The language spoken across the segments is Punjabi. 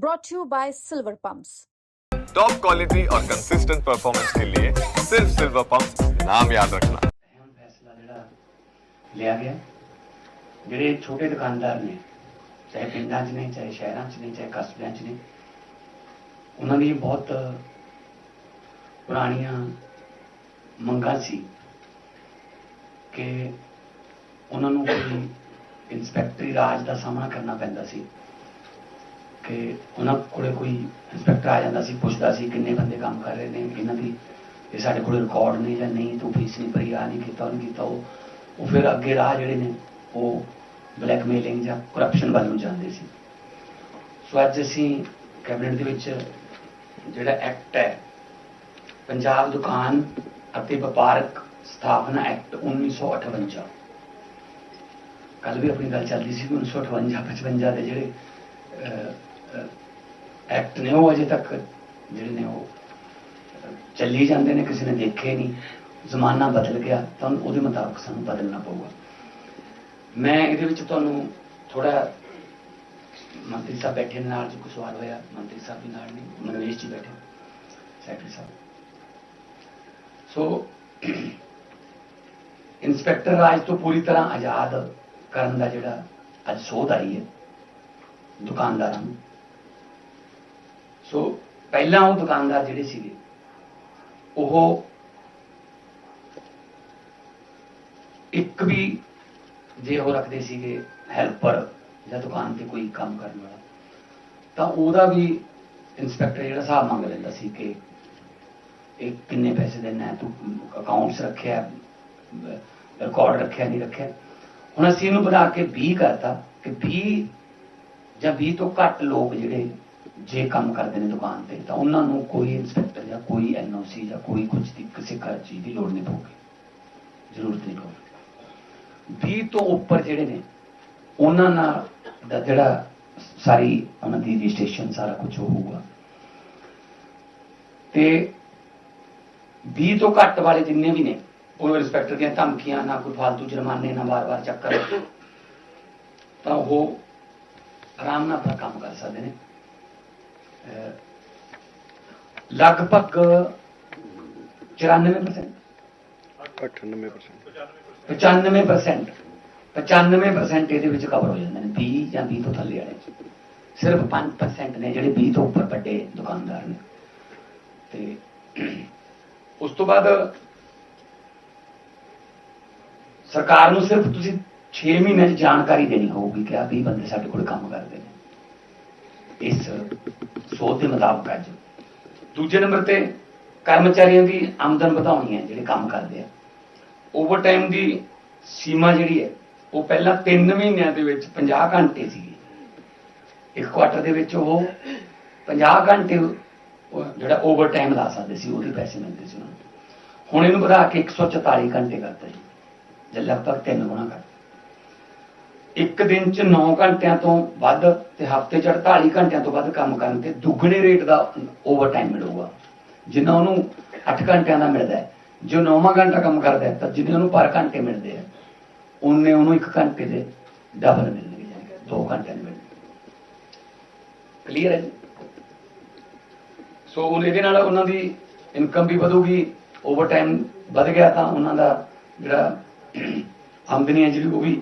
brought to you by Silver Pumps. Top quality और कंसिस्टेंट परफॉर्मेंस के लिए सिर्फ सिल्वर पंप नाम याद रखना ਅਹਿਮ ਫੈਸਲਾ ਜਿਹੜਾ ਲਿਆ ਗਿਆ ਜਿਹੜੇ ਛੋਟੇ ਦੁਕਾਨਦਾਰ ਨੇ ਚਾਹੇ ਪਿੰਡਾਂ 'ਚ ਨੇ ਚਾਹੇ ਸ਼ਹਿਰਾਂ 'ਚ ਨੇ ਚਾਹੇ ਕਸਬਿਆਂ 'ਚ ਨੇ ਉਹਨਾਂ ਦੀ ਬਹੁਤ ਪੁਰਾਣੀਆਂ ਮੰਗਾਂ ਸੀ ਕਿ ਉਹਨਾਂ ਨੂੰ ਕੋਈ ਇਨਸਪੈਕਟਰੀ ਰਾਜ ਦਾ ਸਾਹਮਣਾ ਕਰਨਾ ਪੈਂਦਾ ਸੀ ਕਿ ਉਹਨਾਂ ਕੋਲੇ ਕੋਈ ਇੰਸਪੈਕਟਰ ਆ ਜਾਂਦਾ ਸੀ, ਪੁੱਛਦਾ ਸੀ ਕਿੰਨੇ ਬੰਦੇ ਕੰਮ ਕਰ ਰਹੇ ਨੇ, ਇਹਨਾਂ ਦੀ ਇਹ ਸਾਡੇ ਕੋਲ ਰਿਕਾਰਡ ਨਹੀਂ ਜਾਂ ਨਹੀਂ, ਤੂੰ ਫੀਸ ਨਹੀਂ ਭਰੀ ਆ ਨਹੀਂ ਕੀਤਾ ਉਹ ਨਹੀਂ ਕੀਤਾ, ਉਹ ਉਹ ਫਿਰ ਅੱਗੇ ਰਾਹ ਜਿਹੜੇ ਨੇ, ਉਹ ਬਲੈਕਮੇਲਿੰਗ ਜਾਂ ਕਰਪਸ਼ਨ ਵੱਲ ਨੂੰ ਜਾਂਦੇ ਸੀ। ਸੋ ਅੱਜ ਅਸੀਂ ਕੈਬਨਿਟ ਦੇ ਵਿੱਚ ਜਿਹੜਾ ਐਕਟ ਹੈ, ਪੰਜਾਬ ਦੁਕਾਨ ਅਤੇ ਵਪਾਰਕ ਸਥਾਪਨਾ ਐਕਟ 1958 ਕੱਲ ਵੀ ਆਪਣੀ ਗੱਲ ਚੱਲਦੀ ਸੀ ਕਿ 1958 55 ਦੇ ਜਿਹੜੇ ਐਕਟ ਨੇ, ਉਹ ਅਜੇ ਤੱਕ ਜਿਹੜੇ ਨੇ ਉਹ ਚੱਲੀ ਜਾਂਦੇ ਨੇ, ਕਿਸੇ ਨੇ ਦੇਖੇ ਨਹੀਂ, ਜ਼ਮਾਨਾ ਬਦਲ ਗਿਆ, ਤਾਂ ਉਹਦੇ ਮੁਤਾਬਕ ਸਾਨੂੰ ਬਦਲਣਾ ਪਊਗਾ। ਮੈਂ ਇਹਦੇ ਵਿੱਚ ਤੁਹਾਨੂੰ ਥੋੜਾ ਮੰਤਰੀ ਸਾਹਿਬ ਬੈਠੇ ਨੇ, ਨਾਲ ਜੀ ਕੋਈ ਸਵਾਲ ਹੋਇਆ, ਮੰਤਰੀ ਸਾਹਿਬ ਵੀ ਨਾਲ ਨਹੀਂ ਮਨਵੇਸ਼ ਜੀ ਬੈਠੇ ਸੈਕਟਰੀ ਸਾਹਿਬ। ਸੋ ਇੰਸਪੈਕਟਰ ਰਾਜ ਤੋਂ ਪੂਰੀ ਤਰ੍ਹਾਂ ਆਜ਼ਾਦ ਕਰਨ ਦਾ ਜਿਹੜਾ ਅੱਜ ਸੋਧ ਆਈ ਹੈ, ਦੁਕਾਨਦਾਰਾਂ ਨੂੰ ਸੋ ਪਹਿਲਾਂ ਉਹ ਦੁਕਾਨਦਾਰ ਜਿਹੜੇ ਸੀਗੇ, ਉਹ ਇੱਕ ਵੀ ਜੇ ਉਹ ਰੱਖਦੇ ਸੀਗੇ ਹੈਲਪਰ ਜਾਂ ਦੁਕਾਨ ਤੇ ਕੋਈ ਕੰਮ ਕਰਨ ਵਾਲਾ, ਤਾਂ ਉਹਦਾ ਵੀ ਇੰਸਪੈਕਟਰ ਜਿਹੜਾ ਹਿਸਾਬ ਮੰਗ ਲੈਂਦਾ ਸੀ ਕਿ ਇਹ ਕਿੰਨੇ ਪੈਸੇ ਦੇਣਾ ਹੈ ਤੂੰ ਅਕਾਊਂਟਸ ਰੱਖਿਆ ਰਿਕਾਰਡ ਰੱਖਿਆ, ਨਹੀਂ ਰੱਖਿਆ। ਹੁਣ ਅਸੀਂ ਇਹਨੂੰ ਵਧਾ ਕੇ 20 ਕਰਤਾ, ਕਿ 20 ਜਾਂ 20 ਤੋਂ ਘੱਟ ਲੋਕ ਜਿਹੜੇ ਜੇ ਕੰਮ ਕਰਦੇ ਨੇ ਦੁਕਾਨ ਤੇ, ਤਾਂ ਉਹਨਾਂ ਨੂੰ ਕੋਈ ਇੰਸਪੈਕਟਰ ਜਾਂ ਕੋਈ ਐਨਓਸੀ ਜਾਂ ਕੋਈ ਕੁਝ ਦੀ ਕਿਸੇ ਕਰ ਚੀਜ਼ ਦੀ ਲੋੜ ਨਹੀਂ ਪਊਗੀ। ਜ਼ਰੂਰਤ ਨਹੀਂ ਪਊਗੀ। 20 ਤੋਂ ਉੱਪਰ ਜਿਹੜੇ ਨੇ, ਉਹਨਾਂ ਨਾਲ ਦਾ ਜਿਹੜਾ ਸਾਰੀ ਉਹਨਾਂ ਦੀ ਰਜਿਸਟ੍ਰੇਸ਼ਨ ਸਾਰਾ ਕੁਝ ਹੋਊਗਾ। ਤੇ 20 ਤੋਂ ਘੱਟ ਵਾਲੇ ਜਿੰਨੇ ਵੀ ਨੇ ਉਹ ਇੰਸਪੈਕਟਰ ਦੀਆਂ ਧਮਕੀਆਂ ਨਾ ਕੋਈ ਫालतू ਜੁਰਮਾਨੇ, ਨਾ ਵਾਰ-ਵਾਰ ਚੱਕਰ। ਤਾਂ ਉਹ ਆਰਾਮ ਨਾਲ ਆਪਣਾ ਕੰਮ ਕਰ ਸਕਦੇ ਨੇ। ਲਗਭਗ 94% 98% 95% 95% ਇਹਦੇ ਵਿੱਚ ਕਵਰ ਹੋ ਜਾਂਦੇ ਨੇ 20 ਜਾਂ 20 ਤੋਂ ਥੱਲੇ ਵਾਲੇ। ਸਿਰਫ 5% ਨੇ ਜਿਹੜੇ 20 ਤੋਂ ਉੱਪਰ ਵੱਡੇ ਦੁਕਾਨਦਾਰ ਨੇ। ਤੇ ਉਸ ਤੋਂ ਬਾਅਦ ਸਰਕਾਰ ਨੂੰ ਸਿਰਫ ਤੁਸੀਂ 6 ਮਹੀਨਿਆਂ ਦੀ ਜਾਣਕਾਰੀ ਦੇਣੀ ਹੋਊਗੀ ਕਿ ਆ 20 ਬੰਦੇ ਸਾਡੇ ਕੋਲ ਕੰਮ ਕਰਦੇ ਨੇ। ਇਸ ਸੋਧ ਦੇ ਮੁਤਾਬਕ ਅੱਜ ਦੂਜੇ ਨੰਬਰ ਤੇ ਕਰਮਚਾਰੀਆਂ ਦੀ ਆਮਦਨ ਵਧਾਉਣੀ ਹੈ, ਜਿਹੜੇ ਕੰਮ ਕਰਦੇ ਆ। ਓਵਰਟਾਈਮ ਦੀ ਸੀਮਾ ਜਿਹੜੀ ਹੈ, ਉਹ ਪਹਿਲਾਂ 3 ਮਹੀਨਿਆਂ ਦੇ ਵਿੱਚ 50 ਘੰਟੇ ਸੀ ਇੱਕ ਕੁਆਟਰ ਦੇ ਵਿੱਚ ਉਹ 50 ਘੰਟੇ ਜਿਹੜਾ ਓਵਰਟਾਈਮ ਲਾ ਸਕਦੇ ਸੀ, ਉਹਦੇ ਪੈਸੇ ਮਿਲਦੇ ਸੀ ਉਹਨਾਂ ਨੂੰ। ਹੁਣ ਇਹਨੂੰ ਵਧਾ ਕੇ 144 ਘੰਟੇ ਕਰਤਾ ਜੀ। ਜੇ ਲਗਭਗ ਤਿੰਨ ਗੁਣਾ ਕਰ ਇੱਕ ਦਿਨ ਚ 9 ਘੰਟਿਆਂ ਤੋਂ ਵੱਧ ਤੇ ਹਫ਼ਤੇ ਚ 48 ਘੰਟਿਆਂ ਤੋਂ ਵੱਧ ਕੰਮ ਕਰਨ ਤੇ ਦੁੱਗਣੇ ਰੇਟ ਦਾ ਓਵਰ ਟਾਈਮ ਮਿਲੂਗਾ। ਜਿੰਨਾ ਉਹਨੂੰ 8 ਘੰਟਿਆਂ ਦਾ ਮਿਲਦਾ ਹੈ। ਜੋ 9ਵਾਂ ਘੰਟਾ ਕੰਮ ਕਰਦਾ ਹੈ, ਤਾਂ ਜਿੰਨੇ ਉਹਨੂੰ ਪਰ ਘੰਟੇ ਮਿਲਦੇ ਆ ਉਹਨੇ ਉਹਨੂੰ 1 ਘੰਟੇ ਦੇ ਡਬਲ ਮਿਲਣਗੇ ਜਾਨੀ 2 ਘੰਟਿਆਂ ਦੇ ਮਿਲਣਗੇ। ਕਲੀਅਰ ਹੈ ਜੀ? ਸੋ ਉਹ ਇਹਦੇ ਨਾਲ ਉਹਨਾਂ ਦੀ ਇਨਕਮ ਵੀ ਵਧੂਗੀ ਓਵਰ ਟਾਈਮ ਵਧ ਗਿਆ ਤਾਂ ਉਹਨਾਂ ਦਾ ਜਿਹੜਾ ਆਮਦਨੀ ਹੈ ਜਿਹੜੀ ਉਹ ਵੀ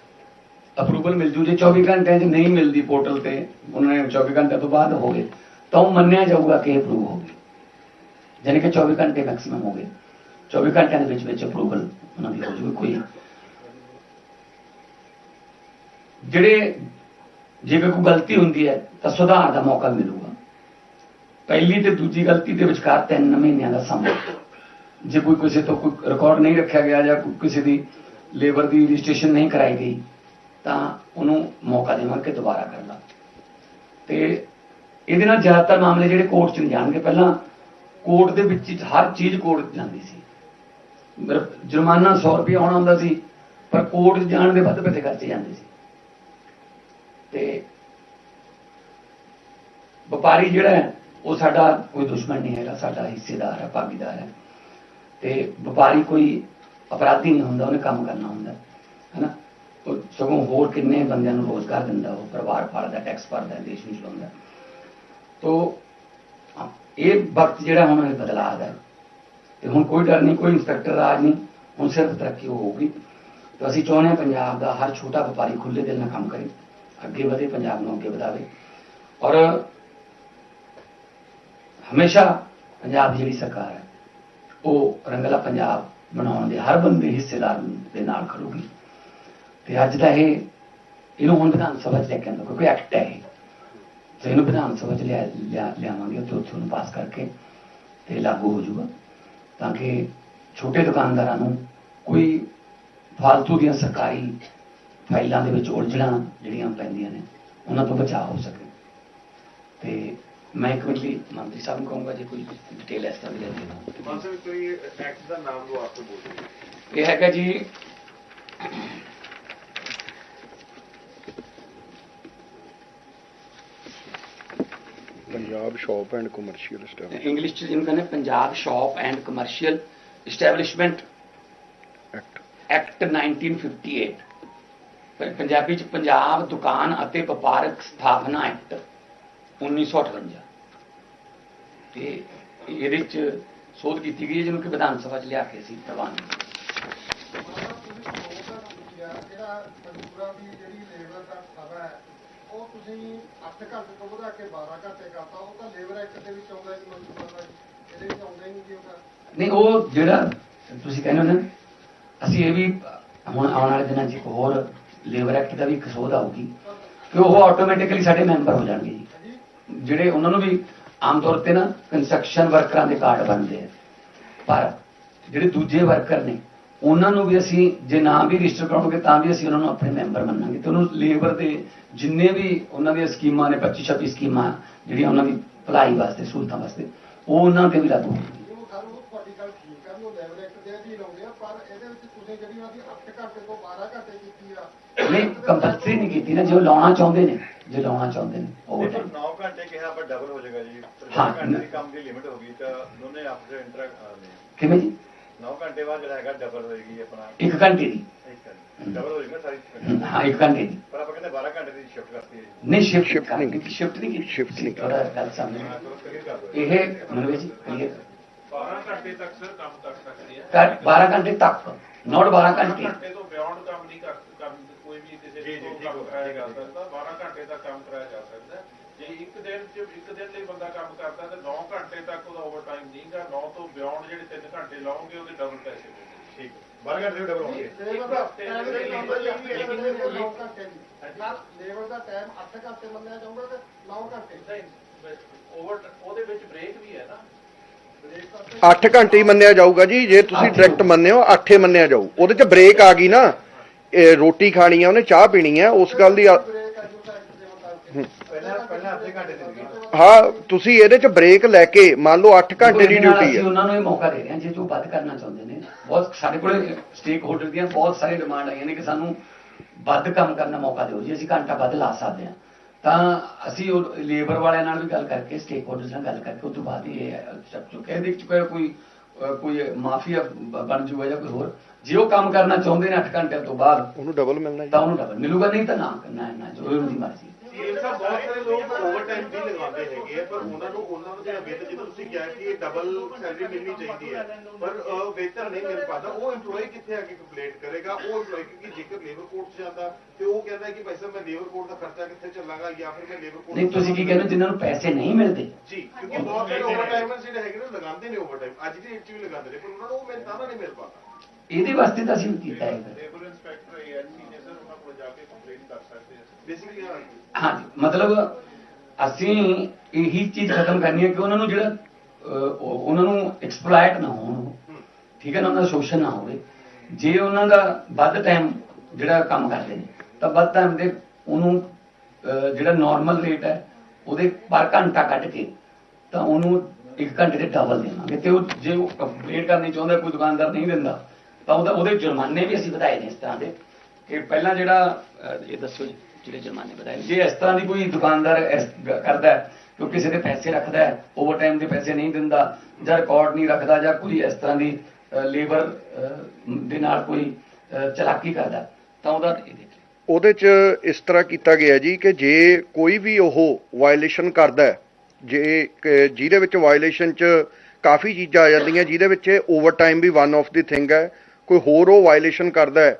ਅਪਰੂਵਲ ਮਿਲ ਜੂ ਜੇ 24 ਘੰਟਿਆਂ 'ਚ ਨਹੀਂ ਮਿਲਦੀ ਪੋਰਟਲ ਤੇ, ਉਹਨਾਂ ਨੇ 24 ਘੰਟੇ ਤੋਂ ਬਾਅਦ ਹੋ ਗਏ। ਤਾਂ ਉਹ ਮੰਨਿਆ ਜਾਊਗਾ ਕਿ ਅਪਰੂਵ ਹੋ ਗਈ ਯਾਨੀ ਕਿ 24 ਘੰਟੇ ਮੈਕਸਿਮਮ ਹੋ ਗਏ। 24 ਘੰਟਿਆਂ ਦੇ ਵਿੱਚ ਵਿੱਚ ਅਪਰੂਵਲ ਉਹਨਾਂ ਦੀ ਹੋ ਜੂਗੀ, ਕੋਈ ਜਿਹੜੇ ਜੇਕਰ ਕੋਈ ਗਲਤੀ ਹੁੰਦੀ ਹੈ, ਤਾਂ ਸੁਧਾਰ ਦਾ ਮੌਕਾ ਮਿਲੂਗਾ। ਪਹਿਲੀ ਤੇ ਦੂਜੀ ਗਲਤੀ ਦੇ ਵਿਚਕਾਰ 3 ਮਹੀਨਿਆਂ ਦਾ ਸਮਾਂ। ਜੇ ਕੋਈ ਕਿਸੇ ਤੋਂ ਕੋਈ ਰਿਕਾਰਡ ਨਹੀਂ ਰੱਖਿਆ ਗਿਆ ਜਾਂ ਕਿਸੇ ਦੀ ਲੇਬਰ ਦੀ ਰਜਿਸਟ੍ਰੇਸ਼ਨ ਨਹੀਂ ਕਰਾਈ ਗਈ ਤਾਂ ਉਹਨੂੰ ਮੌਕਾ ਦੇਵਾਂਗੇ ਦੁਬਾਰਾ ਕਰ ਲਾ ਤੇ ਇਹਦੇ ਨਾਲ ਜ਼ਿਆਦਾਤਰ ਮਾਮਲੇ ਜਿਹੜੇ ਕੋਰਟ 'ਚ ਨਹੀਂ ਜਾਣਗੇ। ਪਹਿਲਾਂ ਕੋਰਟ ਦੇ ਵਿੱਚ ਹਰ ਚੀਜ਼ ਕੋਰਟ ਜਾਂਦੀ ਸੀ। ਜੁਰਮਾਨਾ 100 ਰੁਪਏ ਆਉਣਾ ਹੁੰਦਾ ਸੀ, ਪਰ ਕੋਰਟ ਜਾਣ ਦੇ ਵੱਧ ਪੈਸੇ ਖਰਚੇ ਜਾਂਦੇ ਸੀ। ਤੇ ਵਪਾਰੀ ਜਿਹੜਾ ਹੈ, ਉਹ ਸਾਡਾ ਕੋਈ ਦੁਸ਼ਮਣ ਨਹੀਂ ਹੈਗਾ, ਸਾਡਾ ਹਿੱਸੇਦਾਰ ਹੈ, ਭਾਗੀਦਾਰ ਹੈ। ਤੇ ਵਪਾਰੀ ਕੋਈ ਅਪਰਾਧੀ ਨਹੀਂ ਹੁੰਦਾ, ਉਹਨੇ ਕੰਮ ਕਰਨਾ ਹੁੰਦਾ ਹੈ ਨਾ ਸਗੋਂ ਹੋਰ ਕਿੰਨੇ ਬੰਦਿਆਂ ਨੂੰ ਰੋਜ਼ਗਾਰ ਦਿੰਦਾ, ਉਹ ਪਰਿਵਾਰ ਪਾਲਦਾ ਟੈਕਸ ਭਰਦਾ, ਦੇਸ਼ ਨੂੰ ਚਲਾਉਂਦਾ। ਤੋ ਇਹ ਵਕਤ ਜਿਹੜਾ ਹੁਣ ਇਹ ਬਦਲਾਅ ਦਾ ਹੈ ਤੇ ਹੁਣ ਕੋਈ ਡਰ ਨਹੀਂ, ਕੋਈ ਇੰਸਪੈਕਟਰ ਰਾਜ ਨਹੀਂ, ਹੁਣ ਸਿਰਫ ਤਰੱਕੀ ਹੋਊਗੀ। ਤਾਂ ਅਸੀਂ ਚਾਹੁੰਦੇ ਹਾਂ ਪੰਜਾਬ ਦਾ ਹਰ ਛੋਟਾ ਵਪਾਰੀ ਖੁੱਲੇ ਦਿਲ ਨਾਲ ਕੰਮ ਕਰੇ, ਅੱਗੇ ਵਧੇ, ਪੰਜਾਬ ਨੂੰ ਅੱਗੇ ਵਧਾਵੇ। ਔਰ ਹਮੇਸ਼ਾ ਪੰਜਾਬ ਦੀ ਜਿਹੜੀ ਸਰਕਾਰ ਹੈ, ਉਹ ਰੰਗਲਾ ਪੰਜਾਬ ਬਣਾਉਣ ਦੇ ਹਰ ਬੰਦੇ ਹਿੱਸੇਦਾਰ ਦੇ ਨਾਲ ਖੜੂਗੀ। ਤੇ ਅੱਜ ਦਾ ਇਹ ਇਹਨੂੰ ਹੁਣ ਵਿਧਾਨ ਸਭਾ ਚ ਲੈ ਕੇ ਆਂਦਾ ਕਿਉਂਕਿ ਐਕਟ ਹੈ ਤੇ ਇਹਨੂੰ ਵਿਧਾਨ ਸਭਾ ਚ ਲਿਆ ਲਿਆ ਲਿਆਵਾਂਗੇ ਤੇ ਉੱਥੋਂ ਨੂੰ ਪਾਸ ਕਰਕੇ ਤੇ ਲਾਗੂ ਹੋ ਜਾਊਗਾ। ਤਾਂ ਕਿ ਛੋਟੇ ਦੁਕਾਨਦਾਰਾਂ ਨੂੰ ਕੋਈ ਫालतू ਦੀਆਂ ਸਰਕਾਰੀ ਫਾਈਲਾਂ ਦੇ ਵਿੱਚ ਉਲਝਣਾ ਜਿਹੜੀਆਂ ਪੈਂਦੀਆਂ ਨੇ ਉਹਨਾਂ ਤੋਂ ਬਚਾਅ ਹੋ ਸਕੇ। ਤੇ ਮੈਂ ਇੱਕ ਵਾਰੀ ਮੰਤਰੀ ਸਾਹਿਬ ਨੂੰ ਕਹੂੰਗਾ ਜੇ ਕੋਈ ਡਿਟੇਲ ਇਸ ਤਰ੍ਹਾਂ ਦੀ ਲੈਣੀ ਹੈ ਮੰਤਰੀ ਐਕਟ ਦਾ ਨਾਮ ਲੋ ਆਪ ਤੋਂ ਬੋਲੋ ਇਹ ਹੈਗਾ ਜੀ Punjab shop and commercial staff English ਚ ਜਿਹਨੂੰ ਕਹਿੰਦੇ Punjab shop and commercial establishment act act 1958 ਪਰ ਪੰਜਾਬੀ ਚ ਪੰਜਾਬ ਦੁਕਾਨ ਅਤੇ ਵਪਾਰਕ ਸਥਾਪਨਾ ਐਕਟ 1958 ਤੇ ਇਹਦੇ ਚ ਸੋਧ ਕੀਤੀ ਗਈ ਜਿਹਨੂੰ ਕਿ ਵਿਧਾਨ ਸਭਾ ਚ ਲਿਆ ਕੇ ਸੀ ਪ੍ਰਵਾਨ ਜਿਹੜਾ ਮਜ਼ਦੂਰਾਂ ਦੀ ਜਿਹੜੀ ਲੇਬਰ ਦਾ ਸਮਾਂ ਹੈ ਉਹ ਤੁਸੀਂ 8 ਘੰਟੇ ਤੋਂ ਵਧਾ ਕੇ 12 ਘੰਟੇ ਕਰਤਾ ਉਹ ਤਾਂ ਲੇਬਰ ਐਕਟ ਦੇ ਵਿੱਚ ਆਉਂਦਾ ਜੀ ਮਜ਼ਦੂਰਾਂ ਦਾ ਇਹਦੇ ਵਿੱਚ ਆਉਂਦਾ ਹੀ ਨਹੀਂ ਜੀ ਉਹ ਤਾਂ। ਨਹੀਂ ਉਹ ਜਿਹੜਾ ਤੁਸੀਂ ਕਹਿੰਦੇ ਹੋ ਨਾ ਅਸੀਂ ਇਹ ਵੀ ਹੁਣ ਆਉਣ ਵਾਲੇ ਦਿਨਾਂ 'ਚ ਇੱਕ ਹੋਰ ਲੇਬਰ ਐਕਟ ਦਾ ਵੀ ਇੱਕ ਸੋਧ ਆਊਗੀ ਕਿ ਉਹ ਆਟੋਮੈਟਿਕਲੀ ਸਾਡੇ ਮੈਂਬਰ ਹੋ ਜਾਣਗੇ ਜੀ। ਜਿਹੜੇ ਉਹਨਾਂ ਨੂੰ ਵੀ ਆਮ ਤੌਰ ਤੇ ਨਾ ਕੰਸਟਰਕਸ਼ਨ ਵਰਕਰਾਂ ਦੇ ਕਾਰਡ ਬਣਦੇ ਆ। ਪਰ ਜਿਹੜੇ ਦੂਜੇ ਵਰਕਰ ਨੇ ਉਹਨਾਂ ਨੂੰ ਵੀ ਅਸੀਂ ਜੇ ਨਾ ਵੀ ਰਜਿਸਟਰ ਕਰਾਉਣਗੇ ਤਾਂ ਵੀ ਅਸੀਂ ਉਹਨਾਂ ਨੂੰ ਆਪਣੇ ਮੈਂਬਰ ਮੰਨਾਂਗੇ। ਤੇ ਉਹਨੂੰ ਲੇਬਰ ਦੇ ਜਿੰਨੇ ਵੀ ਉਹਨਾਂ ਦੀਆਂ ਸਕੀਮਾਂ ਨੇ 25 26 ਸਕੀਮਾਂ ਜਿਹੜੀਆਂ ਉਹਨਾਂ ਦੀ ਭਲਾਈ ਵਾਸਤੇ ਸਹੂਲਤਾਂ ਵਾਸਤੇ ਉਹ ਉਹਨਾਂ ਤੇ ਵੀ ਲਾਗੂ ਹੋਣਗੀਆਂ। ਉਹ ਸਰ ਉਹ ਤੁਹਾਡੀ ਗੱਲ ਠੀਕ ਹੈ ਵੀ ਉਹ ਲੇਬਰ ਐਕਟ ਦੇ ਅਧੀਨ ਆਉਂਦੇ ਆ ਪਰ ਇਹਦੇ ਵਿੱਚ ਤੁਸੀਂ ਜਿਹੜੀ ਉਹਨਾਂ ਦੀ 8 ਘੰਟੇ ਤੋਂ 12 ਘੰਟੇ ਕੀਤੀ ਆ ਨਹੀਂ ਕੰਪਲਸਰੀ ਨਹੀਂ ਕੀਤੀ ਨਾ ਜੇ ਉਹ ਲਾਉਣਾ ਚਾਹੁੰਦੇ ਨੇ ਜੇ ਲਾਉਣਾ ਚਾਹੁੰਦੇ ਨੇ ਉਹ ਪਰ 9 ਘੰਟੇ ਕਿਹਾ ਪਰ ਡਬਲ ਹੋ ਜਾਏਗਾ ਜੀ। ਹਾਂ। 9 ਘੰਟੇ ਦੀ ਕੰਮ ਦੀ ਲਿਮਿਟ ਹੋ ਗਈ ਤਾਂ ਦੋਨੇ ਆਪਸ ਵਿੱਚ ਇੰਟਰੈਕਟ ਕਿਵੇਂ ਜੀ? 9 ਘੰਟੇ ਬਾਅਦ ਜਿਹੜਾ ਹੈਗਾ ਡਬਲ ਹੋਏਗੀ ਆਪਣਾ। ਇੱਕ ਘੰਟੇ ਦੀ। ਡਬਲ ਹੋ ਜਾਏਗਾ ਸਾਰੀ ਹਾਂ ਇੱਕ ਘੰਟੇ ਦੀ। ਪਰ ਆਪਾਂ ਕਹਿੰਦੇ 12 ਘੰਟੇ ਦੀ ਸ਼ਿਫਟ ਕਰਤੀ ਹੈ ਨਹੀਂ ਸ਼ਿਫਟ Shift ਨਹੀਂ ਕੀਤੀ। ਸ਼ਿਫਟ ਨਹੀਂ ਕੀਤੀ। Shift ਨਹੀਂ ਥੋੜਾ ਗੱਲ ਸਮਝ ਕਲੀਅਰ ਇਹ ਮਨਵੇ ਜੀ clear 12 ਘੰਟੇ ਤੱਕ ਸਰ ਕੰਮ ਕਰ ਸਕਦੇ ਆ ਕਰ 12 ਘੰਟੇ ਤੱਕ ਨੋਟ 12 ਘੰਟੇ। ਤੋਂ ਬਿਯੋਂਡ ਕੰਮ ਨਹੀਂ ਕਰ ਕੋਈ ਵੀ ਕਿਸੇ ਜੀ, ਜੀ, ਤੋਂ ਕੰਮ ਕਰਾਇਆ ਜਾ। ਸਕਦਾ। 12 ਘੰਟੇ ਤੱਕ ਕੰਮ ਕਰਾਇਆ ਜਾ ਸਕਦਾ। ਇੱਕ ਦਿਨ ਚ ਇੱਕ ਦਿਨ ਲਈ ਬੰਦਾ ਕੰਮ ਕਰਦਾ ਤਾਂ 9 ਘੰਟੇ ਤੱਕ ਉਹਦਾ ਓਵਰਟਾਈਮ ਨਹੀਂਗਾ 9 ਤੋਂ ਬਿਯੋਂਡ ਜਿਹੜੇ 3 ਘੰਟੇ ਲਾਉਂਗੇ ਉਹਦੇ ਡਬਲ ਪੈਸੇ ਮਿਲਣਗੇ ਠੀਕ 12 ਘੰਟੇ ਦੀ ਡਬਲ ਹੋਣਗੇ। ਲੇਬਰ ਦਾ ਟਾਈਮ ਦੇ ਆਉਂਦਾ ਜੀ ਲੇਬਰ ਦੇ 9 ਘੰਟੇ ਦੀ। ਸਰ ਲੇਬਰ ਦਾ ਟਾਈਮ 8 ਘੰਟੇ ਮੰਨਿਆ ਜਾਊਗਾ ਤੇ 9 ਘੰਟੇ। ਨਹੀਂ ਓਵਰ ਉਹਦੇ ਵਿੱਚ ਬ੍ਰੇਕ ਵੀ ਹੈ ਨਾ। ਬ੍ਰੇਕ ਤਾਂ 8 ਘੰਟੇ ਹੀ ਮੰਨਿਆ ਜਾਊਗਾ ਜੀ ਜੇ ਤੁਸੀਂ। ਡਾਇਰੈਕਟ ਮੰਨਿਓ 8 ਮੰਨਿਆ ਜਾਊ। ਉਹਦੇ ਚ ਬ੍ਰੇਕ ਆ ਗਈ ਨਾ। ਇਹ ਰੋਟੀ ਖਾਣੀ ਆ ਉਹਨੇ ਚਾਹ ਪੀਣੀ ਆ ਉਸ ਗੱਲ ਦੀ ਹਾਂ ਤੁਸੀਂ ਇਹਦੇ ਚ ਬ੍ਰੇਕ ਲੈ ਕੇ ਮੰਨ ਲਓ 8 ਘੰਟੇ ਦੀ ਡਿਊਟੀ ਅਸੀਂ ਹੈ। ਉਹਨਾਂ ਨੂੰ ਇਹ ਮੌਕਾ ਦੇ ਰਹੇ ਹਾਂ ਜੇ ਜੋ ਵੱਧ ਕਰਨਾ ਚਾਹੁੰਦੇ ਨੇ। ਬਹੁਤ ਸਾਡੇ ਕੋਲ ਸਟੇਕ ਹੋਲਡਰ ਦੀਆਂ ਬਹੁਤ ਸਾਰੀ ਡਿਮਾਂਡ ਆਈਆਂ ਨੇ ਕਿ ਸਾਨੂੰ ਵੱਧ ਕੰਮ ਕਰਨ ਦਾ ਮੌਕਾ ਦਿਓ। ਜੀ ਅਸੀਂ ਘੰਟਾ ਵੱਧ ਲਾ ਸਕਦੇ ਹਾਂ ਤਾਂ ਅਸੀਂ ਉਹ ਲੇਬਰ ਵਾਲਿਆਂ ਨਾਲ ਵੀ ਗੱਲ ਕਰਕੇ ਸਟੇਕ ਹੋਲਡਰਸ ਨਾਲ ਗੱਲ ਕਰਕੇ ਉਸ ਤੋਂ ਬਾਅਦ ਹੀ ਇਹ ਸਟੈਪ ਚੁੱਕਿਆ ਇਹਦੇ ਵਿੱਚ ਕੋਈ ਕੋਈ ਮਾਫੀਆ ਬਣ ਜੂਗਾ ਜਾਂ ਕੋਈ ਹੋਰ। ਜੇ ਉਹ ਕੰਮ ਕਰਨਾ ਚਾਹੁੰਦੇ ਨੇ 8 ਘੰਟਿਆਂ ਤੋਂ ਬਾਅਦ ਉਹਨੂੰ ਡਬਲ ਮਿਲਣਾ ਤਾਂ ਉਹਨੂੰ ਡਬਲ ਮਿਲੂਗਾ ਨਹੀਂ ਤਾਂ ਨਾ ਕਰਨਾ ਹੈ ਨਾ ਜੋ ਉਹਦੀ ਮਰਜ਼ੀ ਬਹੁਤ ਸਾਰੇ ਲੋਕ ਓਵਰ ਟਾਈਮ ਵੀ ਲਗਾਉਂਦੇ ਹੈਗੇ ਆ, ਪਰ ਉਹਨਾਂ ਨੂੰ ਉਹਨਾਂ ਜਿਹੜਾ ਵੇਤਨ ਜਿੱਦਾਂ ਤੁਸੀਂ ਕਿਹਾ ਕਿ ਇਹ ਡਬਲ ਸੈਲਰੀ ਮਿਲਣੀ ਚਾਹੀਦੀ ਹੈ। ਪਰ ਵੇਤਨ ਨਹੀਂ ਮਿਲ ਪਾਦਾ ਉਹ EMPLOYE ਕਿੱਥੇ ਆ ਕੇ ਕੰਪਲੇਂਟ ਕਰੇਗਾ? ਉਹ EMPLOYE ਕਿਉਂਕਿ ਜੇਕਰ ਲੇਬਰ ਕੋਰਟ 'ਚ ਜਾਂਦਾ ਤੇ ਉਹ ਕਹਿੰਦਾ ਹੈ ਕਿ ਭਾਈ ਸਾਹਿਬ ਮੈਂ ਲੇਬਰ ਕੋਰਟ ਦਾ ਖਰਚਾ ਕਿੱਥੇ ਚੱਲਾਂਗਾ ਜਾਂ ਫਿਰ ਮੈਂ ਲੇਬਰ ਕੋਰਟ ਨਹੀਂ ਤੁਸੀਂ ਕੀ ਕਹਿੰਦੇ ਜਿਨ੍ਹਾਂ ਨੂੰ ਪੈਸੇ ਨਹੀਂ ਮਿਲਦੇ। ਜੀ ਕਿਉਂਕਿ ਬਹੁਤ ਸਾਰੇ ਓਵਰਟਾਈਮਰਸ ਜਿਹੜੇ ਹੈਗੇ ਨੇ ਲਗਾਉਂਦੇ ਨੇ ਓਵਰਟਾਈਮ ਅੱਜ ਦੀ ਡੇਟ 'ਚ ਵੀ ਲਗਾਉਂਦੇ ਨੇ ਪਰ ਉਹਨਾਂ ਨੂੰ ਉਹ ਮਿਹਨਤਾਨਾ ਨਹੀਂ ਮਿਲ ਪਾਦਾ ਇਹਦੇ ਵਾਸਤੇ ਤਾਂ ਅਸੀਂ ਕੀਤਾ ਹੈ ਲੇਬਰ ਇੰਸਪੈਕਟਰ ਏਐਨਸੀ ਨੇ ਜਾ ਕੇ ਕੰਪਲੇਂਟ ਕਰ ਸਕਦੇ ਆ। ਬੇਸਿਕਲੀ ਹਾਂਜੀ ਮਤਲਬ ਅਸੀਂ ਇਹੀ ਚੀਜ਼ ਖਤਮ ਕਰਨੀ ਹੈ ਕਿ ਉਹਨਾਂ ਨੂੰ ਜਿਹੜਾ ਉਹਨਾਂ ਨੂੰ ਐਕਸਪਲੋਇਟ ਨਾ ਹੋਣ ਠੀਕ ਹੈ ਨਾ, ਉਹਨਾਂ ਦਾ ਸ਼ੋਸ਼ਣ ਨਾ ਹੋਵੇ। ਜੇ ਉਹਨਾਂ ਦਾ ਵੱਧ ਟਾਈਮ ਜਿਹੜਾ ਕੰਮ ਕਰਦੇ ਨੇ, ਤਾਂ ਵੱਧ ਟਾਈਮ ਦੇ ਉਹਨੂੰ ਜਿਹੜਾ ਨਾਰਮਲ ਰੇਟ ਹੈ, ਉਹਦੇ ਪਰ ਘੰਟਾ ਕੱਢ ਕੇ ਤਾਂ ਉਹਨੂੰ ਇੱਕ ਘੰਟੇ ਦੇ ਡਬਲ ਦੇਵਾਂਗੇ। ਤੇ ਉਹ ਜੇ ਉਹ ਕੰਪਲੀਟ ਕਰਨੀ ਚਾਹੁੰਦਾ, ਕੋਈ ਦੁਕਾਨਦਾਰ ਨਹੀਂ ਦਿੰਦਾ, ਤਾਂ ਉਹਦਾ, ਉਹਦੇ ਜੁਰਮਾਨੇ ਵੀ ਅਸੀਂ ਵਧਾਏ ਨੇ ਇਸ ਤਰ੍ਹਾਂ ਦੇ। ਕਿ ਪਹਿਲਾਂ ਜਿਹੜਾ ਇਹ ਦੱਸੋ ਜੀ, ਜਿਹੜੇ ਜੁਰਮਾਨੇ ਵਧਾਏ ਜੇ ਇਸ ਤਰ੍ਹਾਂ ਦੀ ਕੋਈ ਦੁਕਾਨਦਾਰ ਕਰਦਾ ਹੈ ਕਿ ਕਿਸੇ ਦੇ ਪੈਸੇ ਰੱਖਦਾ ਹੈ ਓਵਰ ਦੇ ਪੈਸੇ ਨਹੀਂ ਦਿੰਦਾ, ਜਾਂ ਰਿਕਾਰਡ ਨਹੀਂ ਰੱਖਦਾ, ਜਾਂ ਕੋਈ ਇਸ ਤਰ੍ਹਾਂ ਦੀ ਲੇਬਰ ਦੇ ਨਾਲ ਕੋਈ ਚਲਾਕੀ ਕਰਦਾ ਤਾਂ ਉਹਦਾ ਇਹ ਦੇਖ ਉਹਦੇ 'ਚ ਇਸ ਤਰ੍ਹਾਂ ਕੀਤਾ ਗਿਆ ਜੀ ਕਿ ਜੇ ਕੋਈ ਵੀ ਉਹ ਵਾਇਲੇਸ਼ਨ ਕਰਦਾ ਹੈ, ਜੇ ਜਿਹਦੇ ਵਿੱਚ ਵਾਇਲੇਸ਼ਨ 'ਚ ਕਾਫੀ ਚੀਜ਼ਾਂ ਆ ਜਾਂਦੀਆਂ, ਜਿਹਦੇ ਵਿੱਚ ਓਵਰ ਟਾਈਮ ਵੀ ਵਨ ਆਫ ਦੀ ਥਿੰਗ ਹੈ, ਕੋਈ ਹੋਰ ਉਹ ਵਾਇਲੇਸ਼ਨ ਕਰਦਾ ਹੈ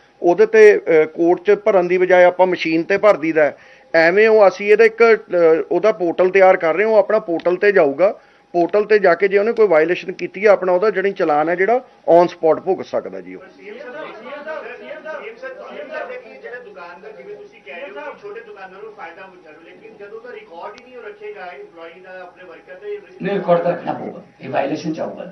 ਉਹਦੇ ਤੇ ਕੋਰਟ 'ਚ ਭਰਨ ਦੀ ਬਜਾਏ ਆਪਾਂ ਮਸ਼ੀਨ ਤੇ ਭਰ ਦਈਦਾ ਹੈ। ਐਵੇਂ ਉਹ ਅਸੀਂ ਇਹਦਾ ਇੱਕ ਉਹਦਾ ਪੋਰਟਲ ਤਿਆਰ ਕਰ ਰਹੇ ਹਾਂ ਉਹ ਆਪਣਾ ਪੋਰਟਲ ਤੇ ਜਾਊਗਾ। ਪੋਰਟਲ ਤੇ ਜਾ ਕੇ ਜੇ ਉਹਨੇ ਕੋਈ ਵਾਇਲੇਸ਼ਨ ਕੀਤੀ ਹੈ ਆਪਣਾ ਉਹਦਾ ਜਿਹੜੀ ਚਲਾਨ ਹੈ ਜਿਹੜਾ ਔਨ ਸਪੌਟ ਭੁਗਤ ਸਕਦਾ ਜੀ ਉਹ। ਜਿਹੜੇ ਦੁਕਾਨਦਾਰ ਜਿਵੇਂ ਤੁਸੀਂ ਕਹਿ ਰਹੇ ਹੋ ਛੋਟੇ ਦੁਕਾਨਦਾਰਾਂ ਨੂੰ ਫਾਇਦਾ ਹੁੰਦਾ ਲੇਕਿਨ ਜਦੋਂ ਦਾ ਰਿਕਾਰਡ ਹੀ ਨਹੀਂ ਰੱਖੇਗਾ EMPLOYEE ਦਾ ਆਪਣੇ ਵਰਕਰ ਦਾ ਨਹੀਂ ਰਿਕਾਰਡ ਤਾਂ ਰੱਖਣਾ ਪਊਗਾ। ਇਹ ਵਾਇਲੇਸ਼ਨ ਚਾਹੂਗਾ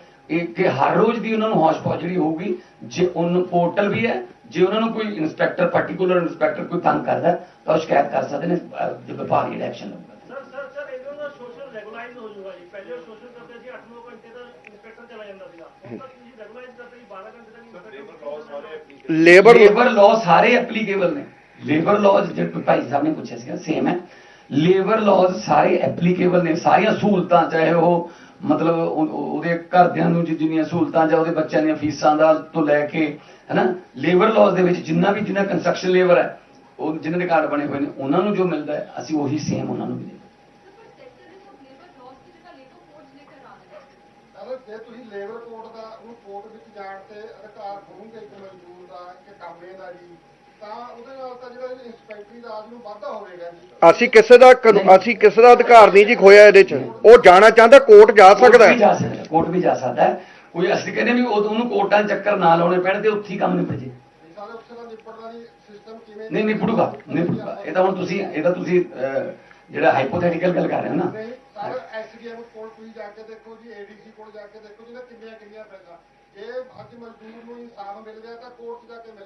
ਇਹ ਕਿ ਹਰ ਰੋਜ਼ ਦੀ ਉਹਨਾਂ ਨੂੰ ਹੌਸ਼ ਜਿਹੜੀ ਹੋਊਗੀ। ਜੇ ਉਹਨੂੰ ਪੋਰਟਲ ਵੀ ਹੈ ਜੇ ਉਹਨਾਂ ਨੂੰ ਕੋਈ ਇੰਸਪੈਕਟਰ ਪਾਰਟਿਕੂਲਰ ਇੰਸਪੈਕਟਰ ਕੋਈ ਤੰਗ ਕਰਦਾ ਤਾਂ ਉਹ ਸ਼ਿਕਾਇਤ ਕਰ ਸਕਦੇ ਨੇ ਜੇ ਵਿਭਾਗ ਜਿਹੜਾ ਐਕਸ਼ਨ ਲਊਗਾ ਸਰ ਸਰ ਸਰ ਇਹਨਾਂ ਦਾ ਸੋਸ਼ਲ ਰੈਗੂਲਾਈਜ਼ ਹੋ ਜਾਊਗਾ ਜੀ। ਪਹਿਲੇ ਸੋਸ਼ਲ ਕਰਦੇ ਸੀ 8-9 ਘੰਟੇ ਦਾ ਇੰਸਪੈਕਟਰ ਚਲਾ ਜਾਂਦਾ ਸੀਗਾ। ਹੁਣ ਤੱਕ ਤੁਸੀਂ ਰੈਗੂਲਾਈਜ਼ ਕਰਦੇ ਜੀ 12 ਘੰਟੇ ਤੱਕ ਲੇਬਰ ਲੇਬਰ ਲਾਅ ਸਾਰੇ ਐਪਲੀਕੇਬਲ ਨੇ। ਲੇਬਰ ਲਾਅ ਜਿਹੜੇ ਭਾਈ ਸਾਹਿਬ ਨੇ ਪੁੱਛਿਆ ਸੀਗਾ ਸੇਮ ਹੈ। ਲੇਬਰ ਲਾਅ ਸਾਰੇ ਐਪਲੀਕੇਬਲ ਨੇ ਸਾਰੀਆਂ ਸਹੂਲਤਾਂ ਚਾਹੇ ਉਹ ਮਤਲਬ ਉਹਦੇ ਘਰਦਿਆਂ ਨੂੰ ਜਿੰਨੀਆਂ ਸਹੂਲਤਾਂ ਜਾਂ ਉਹਦੇ ਬੱਚਿਆਂ ਦੀਆਂ ਫੀਸਾਂ ਦਾ ਤੋਂ ਲੈ ਕੇ, ਹੈਨਾ ਲੇਬਰ ਲਾਜ਼ ਦੇ ਵਿੱਚ ਜਿੰਨਾ ਵੀ ਜਿੰਨਾ ਕੰਸਟਰਕਸ਼ਨ ਲੇਬਰ ਹੈ, ਉਹ ਜਿਨ੍ਹਾਂ ਦੇ ਕਾਰਡ ਬਣੇ ਹੋਏ ਨੇ, ਉਹਨਾਂ ਨੂੰ ਜੋ ਮਿਲਦਾ ਹੈ, ਅਸੀਂ ਉਹੀ ਸੇਮ ਉਹਨਾਂ ਨੂੰ ਮਿਲੇ ਜੇ ਤੁਸੀਂ ਲੇਬਰ ਕੋਰਟ ਦਾ ਉਹਨੂੰ ਕੋਰਟ ਵਿੱਚ ਜਾਣ ਤੇ ਅਧਿਕਾਰ ਖੋਹੋਗੇ ਇੱਕ ਮਜ਼ਦੂਰ ਦਾ ਕਿ ਕਾਮੇ ਦਾ ਜੀ ਤਾਂ ਉਹਦੇ ਤਾਂ ਜਿਹੜਾ ਇੰਸਪੈਕਟਰੀ ਰਾਜ ਨੂੰ ਵਾਧਾ ਹੋਵੇਗਾ ਜੀ। ਅਸੀਂ ਕਿਸੇ ਦਾ ਅਸੀਂ ਕਿਸੇ ਦਾ ਅਧਿਕਾਰ ਨਹੀਂ ਜੀ ਖੋਇਆ ਇਹਦੇ 'ਚ। ਉਹ ਜਾਣਾ ਚਾਹੁੰਦਾ ਕੋਰਟ ਜਾ ਸਕਦਾ ਕੋਰਟ ਵੀ ਜਾ ਹੈ। ਸਕਦਾ ਕੋਰਟ ਵੀ ਜਾ ਸਕਦਾ ਹੈ। ਕੋਈ ਅਸੀਂ ਕਹਿੰਦੇ ਵੀ ਉਹ- ਉਹਨੂੰ ਕੋਰਟਾਂ 'ਚ ਚੱਕਰ ਨਾ ਲਾਉਣੇ ਪੈਣ ਤੇ ਉੱਥੇ ਹੀ ਕੰਮ ਨਿਪਟ ਜੇ। ਸਾਰੇ ਨਹੀਂ ਸਿਸਟਮ ਕਿਵੇਂ ਨਹੀਂ ਨਿਪੜੂਗਾ ਨਿਪੜੂਗਾ ਇਹ ਤਾਂ ਹੁਣ ਤੁਸੀਂ ਇਹ ਤਾਂ ਤੁਸੀਂ ਅਹ, ਜਿਹੜਾ ਹਾਈਪੋਥੈਟੀਕਲ ਗੱਲ ਕਰ ਰਹੇ ਹੋ ਨਾ। ਨਹੀਂ ਸਾਰੇ ਐਸਡੀਐਮ ਕੋਲ ਤੁਸੀਂ ਜਾ ਕੇ ਦੇਖੋ ਜੀ ਏਡੀਸੀ ਕੋਲ ਜਾ ਕੇ ਦੇਖੋ ਜਿਹਨੇ ਕਿੰਨੀਆਂ ਕਿੰਨੀਆਂ ਪੈਸਾ। ਜੇ ਅੱਜ ਮਜ਼ਦੂਰ ਨੂੰ ਇਨਸਾਫ ਮਿਲ ਗਿਆ ਤਾਂ ਕੋਰਟ 'ਚ ਜਾ ਕੇ ਮਿਲ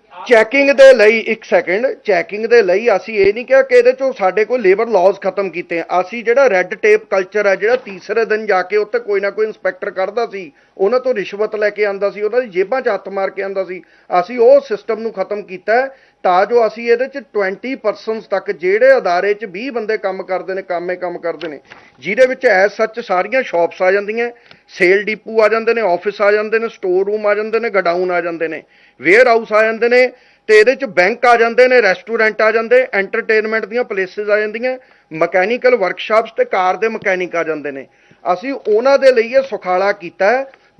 ਚੈਕਿੰਗ ਦੇ ਲਈ ਇੱਕ ਸੈਕਿੰਡ ਚੈਕਿੰਗ ਦੇ ਲਈ ਅਸੀਂ ਇਹ ਨਹੀਂ ਕਿਹਾ ਕਿ ਇਹਦੇ ਚੋਂ ਸਾਡੇ ਕੋਲ ਲੇਬਰ ਲਾਜ਼ ਖਤਮ ਕੀਤੇ ਆ। ਅਸੀਂ ਜਿਹੜਾ ਰੈੱਡ ਟੇਪ ਕਲਚਰ ਹੈ ਜਿਹੜਾ ਤੀਸਰੇ ਦਿਨ ਜਾ ਕੇ ਉੱਥੇ ਕੋਈ ਨਾ ਕੋਈ ਇਨਸਪੈਕਟਰ ਕੱਢਦਾ ਸੀ, ਉਹਨਾਂ ਤੋਂ ਰਿਸ਼ਵਤ ਲੈ ਕੇ ਆਂਦਾ ਸੀ, ਉਹਨਾਂ ਦੀ ਜੇਬਾਂ 'ਚ ਹੱਥ ਮਾਰ ਕੇ ਆਂਦਾ ਸੀ। ਅਸੀਂ ਉਹ ਸਿਸਟਮ ਨੂੰ ਖਤਮ ਕੀਤਾ ਤਾਂ ਜੋ ਅਸੀਂ ਇਹਦੇ ਚ 20 ਪਰਸਨਸ ਤੱਕ ਜਿਹੜੇ ਅਦਾਰੇ ਚ 20 ਬੰਦੇ ਕੰਮ ਕਰਦੇ ਨੇ, ਕੰਮੇ ਕੰਮ ਕਰਦੇ ਨੇ, ਜਿਹਦੇ ਵਿੱਚ ਐ ਸੱਚ ਸਾਰੀਆਂ ਸ਼ਾਪਸ ਆ ਜਾਂਦੀਆਂ ਸੇਲ ਡਿਪੂ ਆ ਜਾਂਦੇ ਨੇ ਆਫਿਸ ਆ ਜਾਂਦੇ ਨੇ ਸਟੋਰ ਰੂਮ ਆ ਜਾਂਦੇ ਨੇ ਗਡਾਊਨ ਆ ਜਾਂਦੇ ਨੇ ਵੇਅਰ ਹਾਊਸ ਆ ਜਾਂਦੇ ਨੇ, ਤੇ ਇਹਦੇ ਚ ਬੈਂਕ ਆ ਜਾਂਦੇ ਨੇ ਰੈਸਟੋਰੈਂਟ ਆ ਜਾਂਦੇ ਐਂਟਰਟੇਨਮੈਂਟ ਦੀਆਂ ਪਲੇਸਿਸ ਆ ਜਾਂਦੀਆਂ ਮਕੈਨੀਕਲ ਵਰਕਸ਼ਾਪਸ ਤੇ ਕਾਰ ਦੇ ਮਕੈਨਿਕ ਆ ਜਾਂਦੇ ਨੇ। ਅਸੀਂ ਉਹਨਾਂ ਦੇ ਲਈ ਇਹ ਸੁਖਾਲਾ ਕੀਤਾ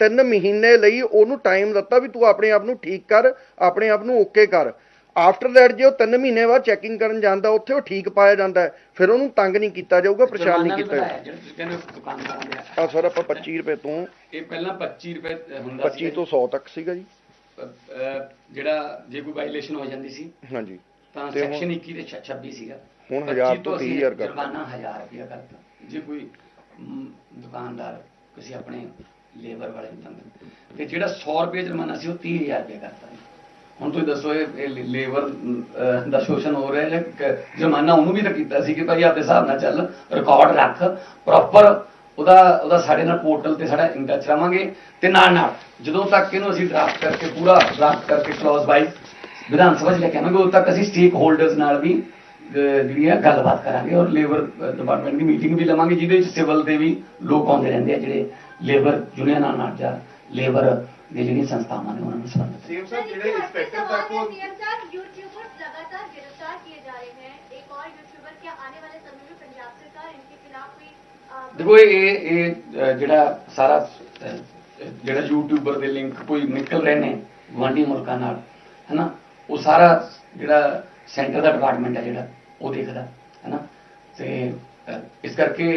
ਤਿੰਨ ਮਹੀਨੇ ਲਈ ਉਹਨੂੰ ਟਾਈਮ ਦਿੱਤਾ ਵੀ ਤੂੰ ਆਪਣੇ ਆਪ ਨੂੰ ਠੀਕ ਕਰ ਆਪਣੇ ਆਪ ਨੂੰ ਓਕੇ ਕਰ। ਆਫਟਰ ਦੈਟ ਜੇ ਉਹ ਤਿੰਨ ਮਹੀਨੇ ਬਾਅਦ ਚੈਕਿੰਗ ਕਰਨ ਜਾਂਦਾ ਉੱਥੇ ਉਹ ਠੀਕ ਪਾਇਆ ਜਾਂਦਾ ਫਿਰ ਉਹਨੂੰ ਤੰਗ ਨਹੀਂ ਕੀਤਾ ਜਾਊਗਾ ਪਰੇਸ਼ਾਨ ਨਹੀਂ ਕੀਤਾ ਜਾਊਗਾ। ਆ। ਸਰ ਆਪਾਂ 25 ਰੁਪਏ ਤੋਂ ਇਹ ਪਹਿਲਾਂ 25 ਰੁਪਏ ਹੁੰਦਾ 25 ਤੋਂ 100 ਤੱਕ ਸੀਗਾ ਜੀ। ਜਿਹੜਾ ਜੇ ਕੋਈ ਵਾਇਲੇਸ਼ਨ ਹੋ ਜਾਂਦੀ ਸੀ ਹਾਂਜੀ। ਤਾਂ ਤੇ ਸੈਕਸ਼ਨ 21 ਦੇ 26 ਸੀਗਾ। ਹੁਣ 25 1000 ਤੋਂ ਅਸੀਂ 30000 ਕਰਤਾ। ਜੁਰਮਾਨਾ 1000 ਰੁਪਇਆ ਕਰਤਾ। ਜੇ ਕੋਈ ਦੁਕਾਨਦਾਰ ਕਿਸੇ ਆਪਣੇ ਲੇਬਰ ਵਾਲੇ ਨੂੰ ਤੰਗ ਤੇ ਜਿਹੜਾ 100 ਰੁਪਏ ਜੁਰਮਾਨਾ ਸੀ ਉਹ 30000 ਰੁਪਇਆ ਕਰਤਾ ਹੁਣ ਤੁਸੀਂ ਦੱਸੋ ਇਹ ਲੇਬਰ ਦਾ ਸ਼ੋਸ਼ਣ ਹੋ ਰਿਹਾ ਹੈ ਜੁਰਮਾਨਾ ਉਹਨੂੰ ਵੀ ਤਾਂ ਕੀਤਾ ਸੀ ਕਿ ਭਾਈ ਆਪਦੇ ਹਿਸਾਬ ਨਾਲ ਚੱਲ ਰਿਕਾਰਡ ਰੱਖ ਪ੍ਰੋਪਰ ਉਹਦਾ ਉਹਦਾ ਸਾਡੇ ਨਾਲ ਪੋਰਟਲ ਤੇ ਸਾਡਾ ਇਨ ਟੱਚ ਰਵਾਂਗੇ ਤੇ ਨਾਲ ਨਾਲ ਜਦੋਂ ਤੱਕ ਇਹਨੂੰ ਅਸੀਂ ਡਰਾਫਟ ਕਰਕੇ ਪੂਰਾ ਡਰਾਫਟ ਕਰਕੇ ਕਲੌਜ਼ ਵਾਈਜ਼ ਵਿਧਾਨ ਸਭਾ 'ਚ ਲੈ ਕੇ ਆਵਾਂਗੇ, ਉਦੋਂ ਤੱਕ ਅਸੀਂ ਸਟੇਕ ਹੋਲਡਰਸ ਨਾਲ ਵੀ ਜਿਹੜੀ ਹੈ ਗੱਲਬਾਤ ਕਰਾਂਗੇ ਔਰ ਲੇਬਰ ਡਿਪਾਰਟਮੈਂਟ ਦੀ ਮੀਟਿੰਗ ਵੀ ਲਵਾਂਗੇ, ਜਿਹਦੇ ਵਿੱਚ ਸਿਵਲ ਦੇ ਵੀ ਲੋਕ ਆਉਂਦੇ ਰਹਿੰਦੇ ਆ, ਜਿਹੜੇ ਲੇਬਰ ਯੂਨੀਅਨਾਂ ਨਾਲ ਜਾਂ ਲੇਬਰ ਦੇ ਜਿਹੜੀਆਂ ਸੰਸਥਾਵਾਂ ਨੇ ਉਹਨਾਂ ਨਾਲ ਸੰਬੰਧਿਤ ਸੀਐਮ सर, ਸਾਹਿਬ ਜਿਹੜੇ इसके हटके ਇੰਸਪੈਕਟਰ सवाल ਤੱਕ है, ਉਹ सीएम साहब यूट्यूबर्स लगातार गिरफ्तार किए जा रहे हैं एक और यूट्यूबर क्या आने वाले समय में पंजाब सरकार इनके खिलाफ कोई अ, ਦੇਖੋ ਇਹ ਇਹ ਇਹ, ਅਹ, ਜਿਹੜਾ ਸਾਰਾ ਅਹ, ਜਿਹੜਾ ਯੂਟਿਊਬਰ ਦੇ ਲਿੰਕ ਕੋਈ ਨਿਕਲ ਰਹੇ ਨੇ ਗੁਆਂਢੀ ਮੁਲਕਾਂ ਨਾਲ ਹੈਨਾ ਉਹ ਸਾਰਾ ਜਿਹੜਾ ਸੈਂਟਰ ਦਾ ਡਿਪਾਰਟਮੈਂਟ ਹੈ ਜਿਹੜਾ ਉਹ ਦੇਖਦਾ ਹੈਨਾ ਤੇ ਅਹ, ਇਸ ਕਰਕੇ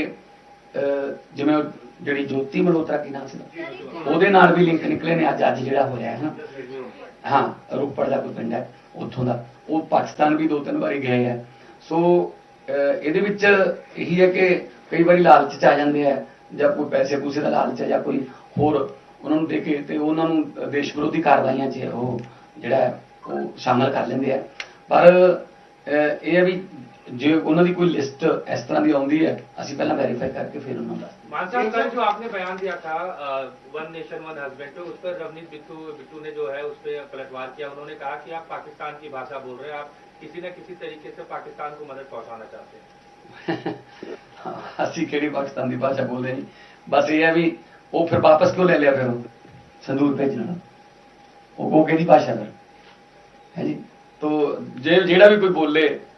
ਅਹ, ਜਿਵੇਂ ਉਹ ਜਿਹੜੀ ਜੋਤੀ ਮਲਹੋਤਰਾ ਕੀ ਨਾਮ ਸੀ? ਉਹਦੇ ਨਾਲ ਵੀ ਲਿੰਕ ਨਿਕਲੇ ਨੇ ਅੱਜ ਅੱਜ ਜਿਹੜਾ ਹੋਇਆ ਹੈ ਨਾ। ਹਾਂ ਰੋਪੜ ਦਾ ਕੋਈ ਪਿੰਡ ਹੈ ਉੱਥੋਂ ਦਾ। ਉਹ ਪਾਕਿਸਤਾਨ ਵੀ ਦੋ ਤਿੰਨ ਵਾਰੀ ਗਏ ਆ ਸੋ ਇਹਦੇ ਵਿੱਚ ਇਹੀ ਹੈ ਕਿ ਕਈ ਵਾਰੀ ਲਾਲਚ ਚ ਆ ਜਾਂਦੇ ਆ ਜਾਂ ਕੋਈ ਪੈਸੇ ਪੂਸੇ ਦਾ ਲਾਲਚ ਹੈ ਜਾਂ ਕੋਈ ਹੋਰ ਉਹਨਾਂ ਨੂੰ ਦੇ ਕੇ ਤੇ ਉਹਨਾਂ ਨੂੰ ਦੇਸ਼ ਵਿਰੋਧੀ ਕਾਰਵਾਈਆਂ 'ਚ ਉਹ ਜਿਹੜਾ ਹੈ, ਉਹ ਸ਼ਾਮਲ ਕਰ ਲੈਂਦੇ ਆ ਪਰ ਇਹ ਹੈ ਵੀ ਜੇ ਉਹਨਾਂ ਦੀ ਕੋਈ ਲਿਸਟ ਇਸ ਤਰ੍ਹਾਂ ਦੀ ਆਉਂਦੀ ਹੈ ਅਸੀਂ ਪਹਿਲਾਂ ਵੈਰੀਫਾਈ ਕਰਕੇ ਫਿਰ ਉਹਨਾਂ ਨੂੰ ਦੱਸ मान साहब कल जो आपने बयान दिया था वन नेशन वन हस्बैंड पे उस पर रवनीत बिट्टू बिट्टू ने जो है उस पर पलटवार किया उन्होंने कहा कि आप पाकिस्तान की भाषा बोल रहे हैं आप किसी न किसी तरीके से पाकिस्तान को मदद पहुंचाना चाहते हैं ਅਸੀਂ ਕਿਹੜੀ ਪਾਕਿਸਤਾਨ ਦੀ ਭਾਸ਼ਾ ਬੋਲਦੇ ਨਹੀਂ ਬਸ ਇਹ ਹੈ ਵੀ ਉਹ ਫਿਰ ਵਾਪਸ ਕਿਉਂ ਲੈ ਲਿਆ ਫਿਰ ਉਹ ਸੰਦੂਰ ਭੇਜਣ ਵਾਲਾ ਉਹ ਉਹ ਕਿਹਦੀ ਭਾਸ਼ਾ ਫਿਰ ਹੈ ਜੀ ਤੋ ਜੇ ਜਿਹੜਾ ਵੀ ਕੋਈ ਬੋਲੇ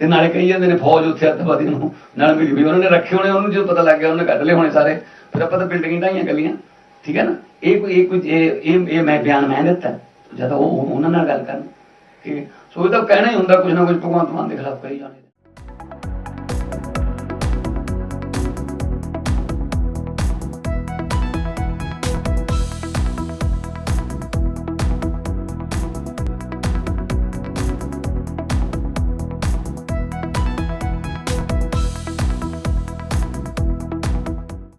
ਤੇ ਨਾਲੇ ਕਹੀ ਜਾਂਦੇ ਨੇ ਫੌਜ ਉੱਥੇ ਅੱਤਵਾਦੀ ਨੂੰ, ਨਾਲ ਮਿਲੀ ਵੀ ਉਹਨਾਂ ਨੇ ਰੱਖੇ ਹੋਣੇ, ਉਹਨੂੰ ਜਦੋਂ ਪਤਾ ਲੱਗ ਗਿਆ, ਉਹਨੇ ਕੱਢ ਲਏ ਹੋਣੇ ਸਾਰੇ। ਫਿਰ ਆਪਾਂ ਤਾਂ ਬਿਲਡਿੰਗ ਢਾਈਆਂ ਗੱਲੀਆਂ ਠੀਕ ਹੈ ਨਾ? ਇਹ ਕੋਈ ਇਹ ਕੋਈ, ਇਹ ਇਹ ਇਹ ਮੈਂ ਬਿਆਨ ਮੈਂ ਦਿੱਤਾ। ਜਦ ਉਹ ਉਹਨਾਂ ਨਾਲ ਗੱਲ ਕਰਨ। ਕਿ ਸੋ ਇਹ ਤਾਂ ਕਹਿਣਾ ਹੀ ਹੁੰਦਾ ਕੁਝ ਨਾ ਕੁਝ ਭਗਵੰਤ ਮਾਨ ਦੇ ਖਿਲਾਫ ਕਹੀ ਜਾਣੇ